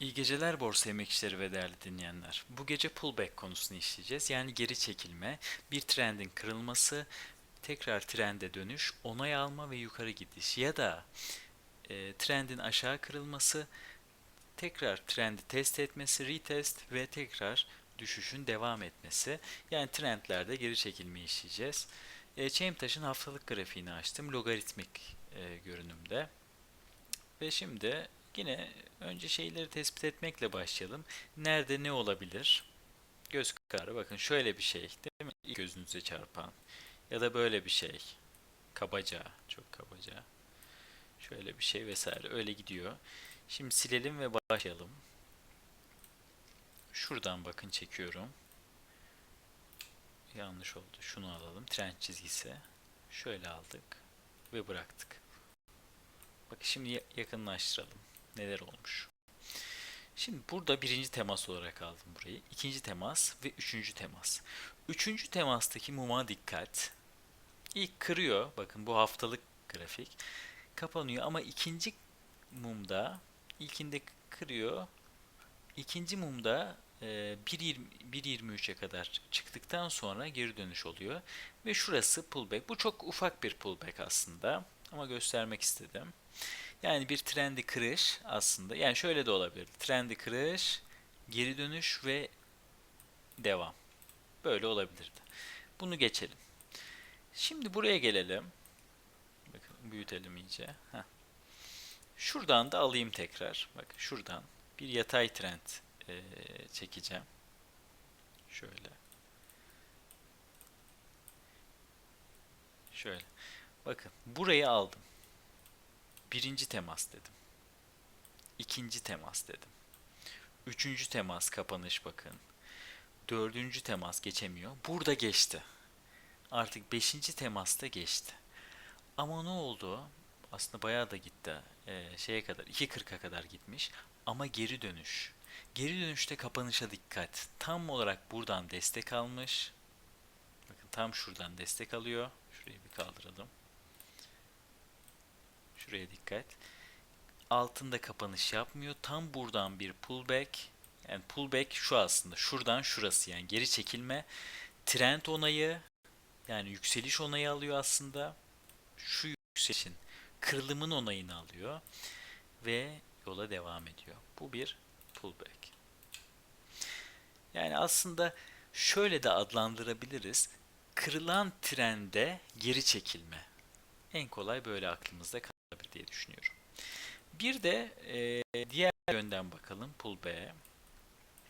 İyi geceler borsa emekçileri ve değerli dinleyenler. Bu gece pullback konusunu işleyeceğiz. Yani geri çekilme, bir trendin kırılması, tekrar trende dönüş, onay alma ve yukarı gidiş ya da e, trendin aşağı kırılması, tekrar trendi test etmesi, retest ve tekrar düşüşün devam etmesi. Yani trendlerde geri çekilmeyi işleyeceğiz. E, Chaintaş'ın haftalık grafiğini açtım. Logaritmik e, görünümde. Ve şimdi yine önce şeyleri tespit etmekle başlayalım. Nerede ne olabilir? Göz kararı bakın şöyle bir şey değil mi? İlk gözünüze çarpan. Ya da böyle bir şey. Kabaca, çok kabaca. Şöyle bir şey vesaire öyle gidiyor. Şimdi silelim ve başlayalım. Şuradan bakın çekiyorum. Yanlış oldu. Şunu alalım. Trend çizgisi. Şöyle aldık ve bıraktık. Bak şimdi ya- yakınlaştıralım. Neler olmuş. Şimdi burada birinci temas olarak aldım burayı. İkinci temas ve üçüncü temas. Üçüncü temastaki muma dikkat. İlk kırıyor. Bakın bu haftalık grafik. Kapanıyor ama ikinci mumda ilkinde kırıyor. İkinci mumda e, 1.20 1.23'e kadar çıktıktan sonra geri dönüş oluyor. Ve şurası pullback. Bu çok ufak bir pullback aslında. Ama göstermek istedim. Yani bir trendi kırış aslında. Yani şöyle de olabilir. Trendi kırış, geri dönüş ve devam. Böyle olabilirdi. Bunu geçelim. Şimdi buraya gelelim. Bakın büyütelim iyice. Heh. Şuradan da alayım tekrar. Bak şuradan bir yatay trend eee, çekeceğim. Şöyle. Şöyle. Bakın burayı aldım. Birinci temas dedim. İkinci temas dedim. Üçüncü temas kapanış bakın. Dördüncü temas geçemiyor. Burada geçti. Artık beşinci temasta geçti. Ama ne oldu? Aslında bayağı da gitti. Ee, şeye kadar 2.40'a kadar gitmiş. Ama geri dönüş. Geri dönüşte kapanışa dikkat. Tam olarak buradan destek almış. Bakın tam şuradan destek alıyor. Şurayı bir kaldıralım. Şuraya dikkat. Altında kapanış yapmıyor. Tam buradan bir pullback. Yani pullback şu aslında. Şuradan şurası yani geri çekilme. Trend onayı yani yükseliş onayı alıyor aslında. Şu yükselişin kırılımın onayını alıyor ve yola devam ediyor. Bu bir pullback. Yani aslında şöyle de adlandırabiliriz. Kırılan trende geri çekilme. En kolay böyle aklımızda kalabilir diye düşünüyorum. Bir de e, diğer yönden bakalım pullback'e.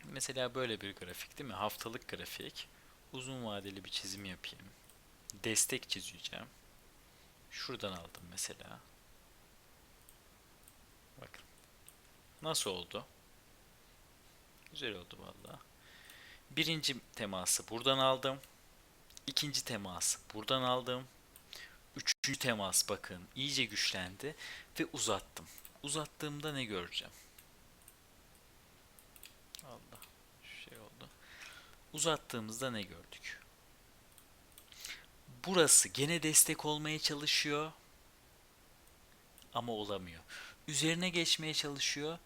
Mesela böyle bir grafik değil mi? Haftalık grafik. Uzun vadeli bir çizim yapayım. Destek çizeceğim. Şuradan aldım mesela. Bakın. Nasıl oldu? Güzel oldu valla. Birinci teması buradan aldım. İkinci teması buradan aldım. Üçüncü temas bakın iyice güçlendi ve uzattım. Uzattığımda ne göreceğim? Allah şey oldu. Uzattığımızda ne gördük? Burası gene destek olmaya çalışıyor ama olamıyor. Üzerine geçmeye çalışıyor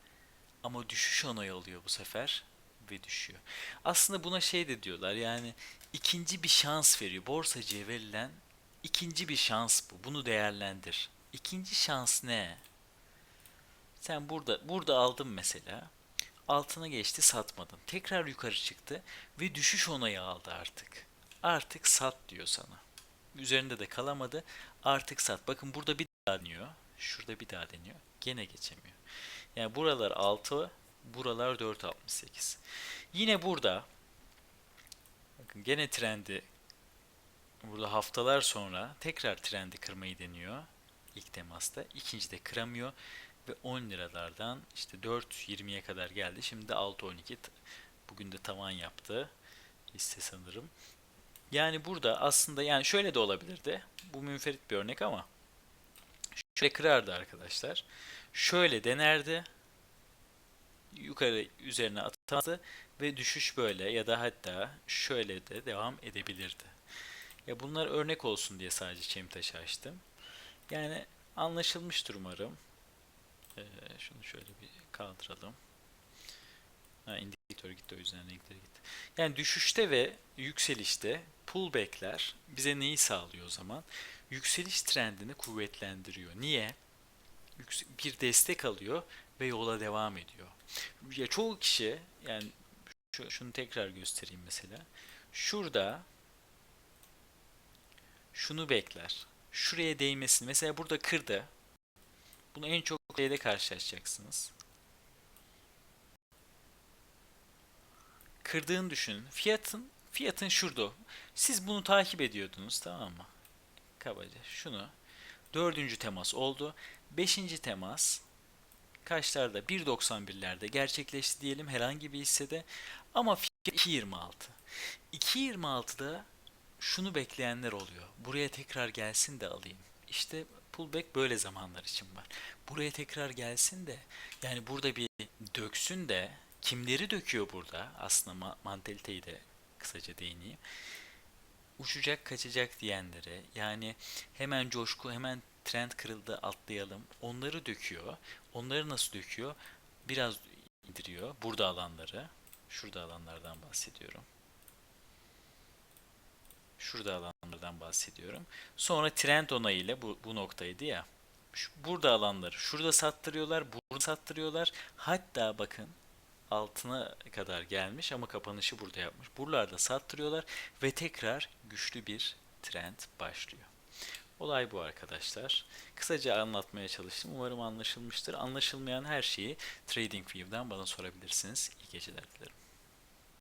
ama düşüş onay oluyor bu sefer ve düşüyor. Aslında buna şey de diyorlar yani ikinci bir şans veriyor. Borsacıya verilen ikinci bir şans bu. Bunu değerlendir. İkinci şans ne? Sen burada burada aldın mesela. Altına geçti satmadın. Tekrar yukarı çıktı ve düşüş onayı aldı artık. Artık sat diyor sana. Üzerinde de kalamadı. Artık sat. Bakın burada bir daha deniyor. Şurada bir daha deniyor. Gene geçemiyor. Yani buralar 6, buralar 4.68. Yine burada bakın gene trendi burada haftalar sonra tekrar trendi kırmayı deniyor. ilk temasta. İkinci de kıramıyor ve 10 liralardan işte 4.20'ye kadar geldi. Şimdi de 6.12 t- bugün de tavan yaptı. Hisse sanırım. Yani burada aslında yani şöyle de olabilirdi. Bu münferit bir örnek ama şöyle kırardı arkadaşlar. Şöyle denerdi. Yukarı üzerine atardı ve düşüş böyle ya da hatta şöyle de devam edebilirdi. Ya bunlar örnek olsun diye sadece Çemtaş'ı açtım. Yani anlaşılmıştır umarım. Ee, şunu şöyle bir kaldıralım. Ha, indikatör gitti o yüzden renkleri gitti. Yani düşüşte ve yükselişte pullback'ler bize neyi sağlıyor o zaman? Yükseliş trendini kuvvetlendiriyor. Niye? Bir destek alıyor ve yola devam ediyor. Ya çoğu kişi yani şu, şunu tekrar göstereyim mesela. Şurada şunu bekler. Şuraya değmesini. Mesela burada kırdı. Bunu en çok şeyde karşılaşacaksınız. Kırdığını düşünün. Fiyatın fiyatın şurada. Siz bunu takip ediyordunuz tamam mı? Kabaca şunu. Dördüncü temas oldu. Beşinci temas kaçlarda? 1.91'lerde gerçekleşti diyelim herhangi bir hissede. Ama fiyat 2.26. 2.26'da şunu bekleyenler oluyor. Buraya tekrar gelsin de alayım. İşte pullback böyle zamanlar için var. Buraya tekrar gelsin de yani burada bir döksün de kimleri döküyor burada? Aslında ma- mantaliteyi de kısaca değineyim. Uçacak kaçacak diyenlere yani hemen coşku hemen trend kırıldı atlayalım. Onları döküyor. Onları nasıl döküyor? Biraz indiriyor. Burada alanları. Şurada alanlardan bahsediyorum. Şurada alanlardan bahsediyorum. Sonra trend onayıyla bu, bu noktaydı ya. Şu- burada alanları şurada sattırıyorlar, burada sattırıyorlar. Hatta bakın altına kadar gelmiş ama kapanışı burada yapmış. Buralarda sattırıyorlar ve tekrar güçlü bir trend başlıyor. Olay bu arkadaşlar. Kısaca anlatmaya çalıştım. Umarım anlaşılmıştır. Anlaşılmayan her şeyi TradingView'dan bana sorabilirsiniz. İyi geceler dilerim.